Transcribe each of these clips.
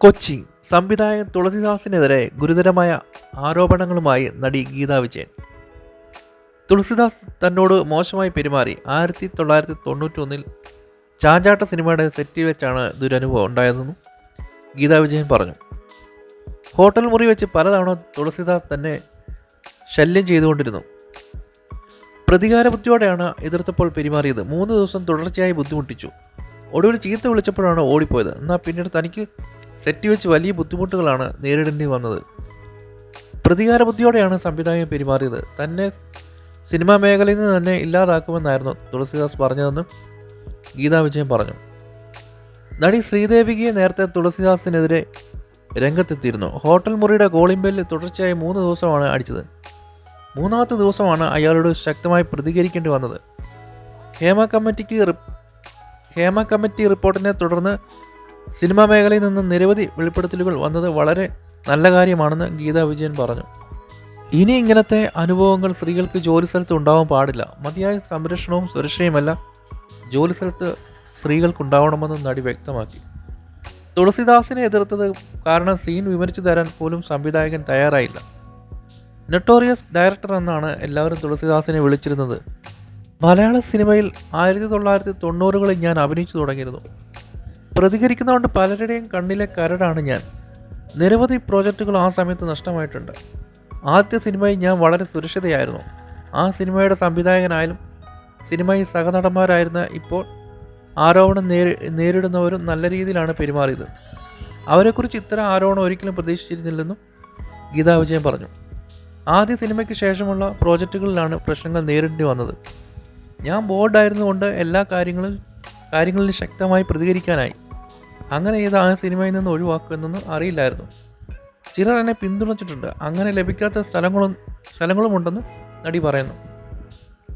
കൊച്ചി സംവിധായകൻ തുളസിദാസിനെതിരെ ഗുരുതരമായ ആരോപണങ്ങളുമായി നടി ഗീതാ വിജയൻ. തുളസിദാസ് തന്നോട് മോശമായി പെരുമാറി ആയിരത്തി തൊള്ളായിരത്തി തൊണ്ണൂറ്റി ഒന്നിൽ ചാഞ്ചാട്ട സിനിമയുടെ സെറ്റിൽ വെച്ചാണ് ദുരനുഭവം ഉണ്ടായതെന്നും ഗീതാ വിജയൻ പറഞ്ഞു. ഹോട്ടൽ മുറി വെച്ച് പലതവണ തുളസിദാസ് തന്നെ ശല്യം ചെയ്തുകൊണ്ടിരുന്നു. പ്രതികാര ബുദ്ധിയോടെയാണ് എതിർത്തപ്പോൾ പെരുമാറിയത്. മൂന്ന് ദിവസം തുടർച്ചയായി ബുദ്ധിമുട്ടിച്ചു. ഒടുവിൽ ചീത്ത വിളിച്ചപ്പോഴാണ് ഓടിപ്പോയത്. എന്നാൽ പിന്നീട് തനിക്ക് സെറ്റ് വെച്ച് വലിയ ബുദ്ധിമുട്ടുകളാണ് നേരിടേണ്ടി വന്നത്. പ്രതികാര ബുദ്ധിയോടെയാണ് സംവിധായകൻ പെരുമാറിയത്. തന്നെ സിനിമാ മേഖലയിൽ നിന്ന് തന്നെ ഇല്ലാതാക്കുമെന്നായിരുന്നു തുളസിദാസ് പറഞ്ഞതെന്നും ഗീതാ വിജയൻ പറഞ്ഞു. നടി ശ്രീദേവിക്ക് നേരത്തെ തുളസിദാസിനെതിരെ രംഗത്തെത്തിയിരുന്നു. ഹോട്ടൽ മുറിയുടെ കോളിംഗ് ബെല്ല് തുടർച്ചയായി മൂന്ന് ദിവസമാണ് അടിച്ചത്. മൂന്നാമത്തെ ദിവസമാണ് അയാളോട് ശക്തമായി പ്രതികരിക്കേണ്ടി വന്നത്. ഹേമ കമ്മിറ്റിക്ക് ഹേമ കമ്മിറ്റി റിപ്പോർട്ടിനെ തുടർന്ന് സിനിമാ മേഖലയിൽ നിന്ന് നിരവധി വെളിപ്പെടുത്തലുകൾ വന്നത് വളരെ നല്ല കാര്യമാണെന്ന് ഗീതാ വിജയൻ പറഞ്ഞു. ഇനി ഇങ്ങനത്തെ അനുഭവങ്ങൾ സ്ത്രീകൾക്ക് ജോലി സ്ഥലത്ത് ഉണ്ടാവാൻ പാടില്ല. മതിയായ സംരക്ഷണവും സുരക്ഷയുമല്ല ജോലി സ്ഥലത്ത് സ്ത്രീകൾക്കുണ്ടാവണമെന്ന് നടി വ്യക്തമാക്കി. തുളസിദാസിനെ എതിർത്തത് കാരണം സീൻ വിവരിച്ചു തരാൻ പോലും സംവിധായകൻ തയ്യാറായില്ല. നെട്ടോറിയസ് ഡയറക്ടർ എന്നാണ് എല്ലാവരും തുളസിദാസിനെ വിളിച്ചിരുന്നത്. മലയാള സിനിമയിൽ ആയിരത്തി തൊള്ളായിരത്തി തൊണ്ണൂറുകളിൽ ഞാൻ അഭിനയിച്ചു തുടങ്ങിയിരുന്നു. പ്രതികരിക്കുന്നതുകൊണ്ട് പലരുടെയും കണ്ണിലെ കരടാണ് ഞാൻ. നിരവധി പ്രോജക്റ്റുകൾ ആ സമയത്ത് നഷ്ടമായിട്ടുണ്ട്. ആദ്യ സിനിമയിൽ ഞാൻ വളരെ സുരക്ഷിതയായിരുന്നു. ആ സിനിമയുടെ സംവിധായകനായാലും സിനിമയിൽ സഹനടന്മാരായിരുന്ന ഇപ്പോൾ ആരോപണം നേരി നേരിടുന്നവരും നല്ല രീതിയിലാണ് പെരുമാറിയത്. അവരെക്കുറിച്ച് ഇത്തരം ആരോപണം ഒരിക്കലും പ്രതീക്ഷിച്ചിരുന്നില്ലെന്നും ഗീതാ വിജയൻ പറഞ്ഞു. ആദ്യ സിനിമയ്ക്ക് ശേഷമുള്ള പ്രോജക്റ്റുകളിലാണ് പ്രശ്നങ്ങൾ നേരിടേണ്ടി വന്നത്. ഞാൻ ബോർഡായിരുന്നുകൊണ്ട് എല്ലാ കാര്യങ്ങളും കാര്യങ്ങളിൽ ശക്തമായി പ്രതികരിക്കാനായി. അങ്ങനെ ആ സിനിമയിൽ നിന്ന് ഒഴിവാക്കുമെന്നൊന്നും അറിയില്ലായിരുന്നു. ചിലർ എന്നെ പിന്തുണച്ചിട്ടുണ്ട്. അങ്ങനെ ലഭിക്കാത്ത സ്ഥലങ്ങളും സ്ഥലങ്ങളുമുണ്ടെന്ന് നടി പറയുന്നു.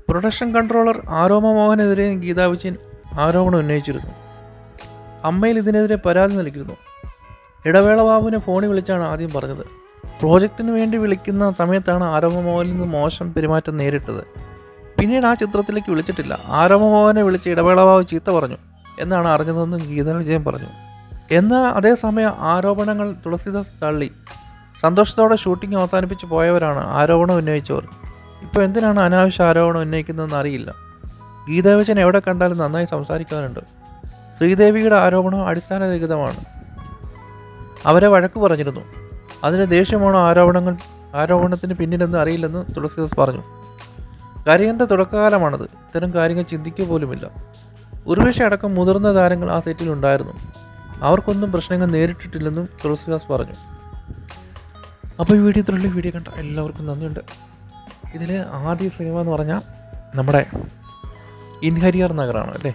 പ്രൊഡക്ഷൻ കൺട്രോളർ ആരോമ മോഹനെതിരെ ഗീതാ വിജയൻ ആരോപണം ഉന്നയിച്ചിരുന്നു. അമ്മയിൽ ഇതിനെതിരെ പരാതി നൽകിയിരുന്നു. ഇടവേള ബാബുവിനെ ഫോണിൽ വിളിച്ചാണ് ആദ്യം പറഞ്ഞത്. പ്രോജക്റ്റിന് വേണ്ടി വിളിക്കുന്ന സമയത്താണ് ആരോമ മോഹനിൽ നിന്ന് മോശം പെരുമാറ്റം നേരിട്ടത്. പിന്നീട് ആ ചിത്രത്തിലേക്ക് വിളിച്ചിട്ടില്ല. ആരോമ മോഹനെ വിളിച്ച് ഇടവേള ബാബു ചീത്ത പറഞ്ഞു. എന്നാണ് അറിഞ്ഞതെന്ന് ഗീതാ വിജയൻ പറഞ്ഞു. എന്നാൽ അതേസമയം ആരോപണങ്ങൾ തുളസിദാസ് തള്ളി. സന്തോഷത്തോടെ ഷൂട്ടിംഗ് അവസാനിപ്പിച്ച് പോയവരാണ് ആരോപണം ഉന്നയിച്ചവർ. ഇപ്പോൾ എന്തിനാണ് അനാവശ്യ ആരോപണം ഉന്നയിക്കുന്നതെന്ന് അറിയില്ല. ഗീതാവിജൻ എവിടെ കണ്ടാലും നന്നായി സംസാരിക്കാനുണ്ട് ശ്രീദേവിയുടെ ആരോപണം അടിസ്ഥാനരഹിതമാണ്. അവരെ വഴക്ക് പറഞ്ഞിരുന്നു. അതിന് ദേഷ്യമാണോ ആരോപണങ്ങൾ ആരോപണത്തിന് പിന്നിലെന്ന് അറിയില്ലെന്ന് തുളസിദാസ് പറഞ്ഞു. കരിയറിന്റെ തുടക്കകാലമാണത്. ഇത്തരം കാര്യങ്ങൾ ചിന്തിക്കുക പോലുമില്ല. ഉർവശ അടക്കം മുതിർന്ന താരങ്ങൾ ആ സെറ്റിൽ ഉണ്ടായിരുന്നു. അവർക്കൊന്നും പ്രശ്നങ്ങൾ നേരിട്ടിട്ടില്ലെന്നും തുളസിദാസ് പറഞ്ഞു. അപ്പോൾ ഈ വീഡിയോ ഇത്രയുള്ള. വീഡിയോ കണ്ട എല്ലാവർക്കും നന്ദിയുണ്ട്. ഇതിൽ ആദ്യ സിനിമ എന്ന് പറഞ്ഞാൽ നമ്മുടെ ഇൻഹരിയർ നഗറാണ് അല്ലേ?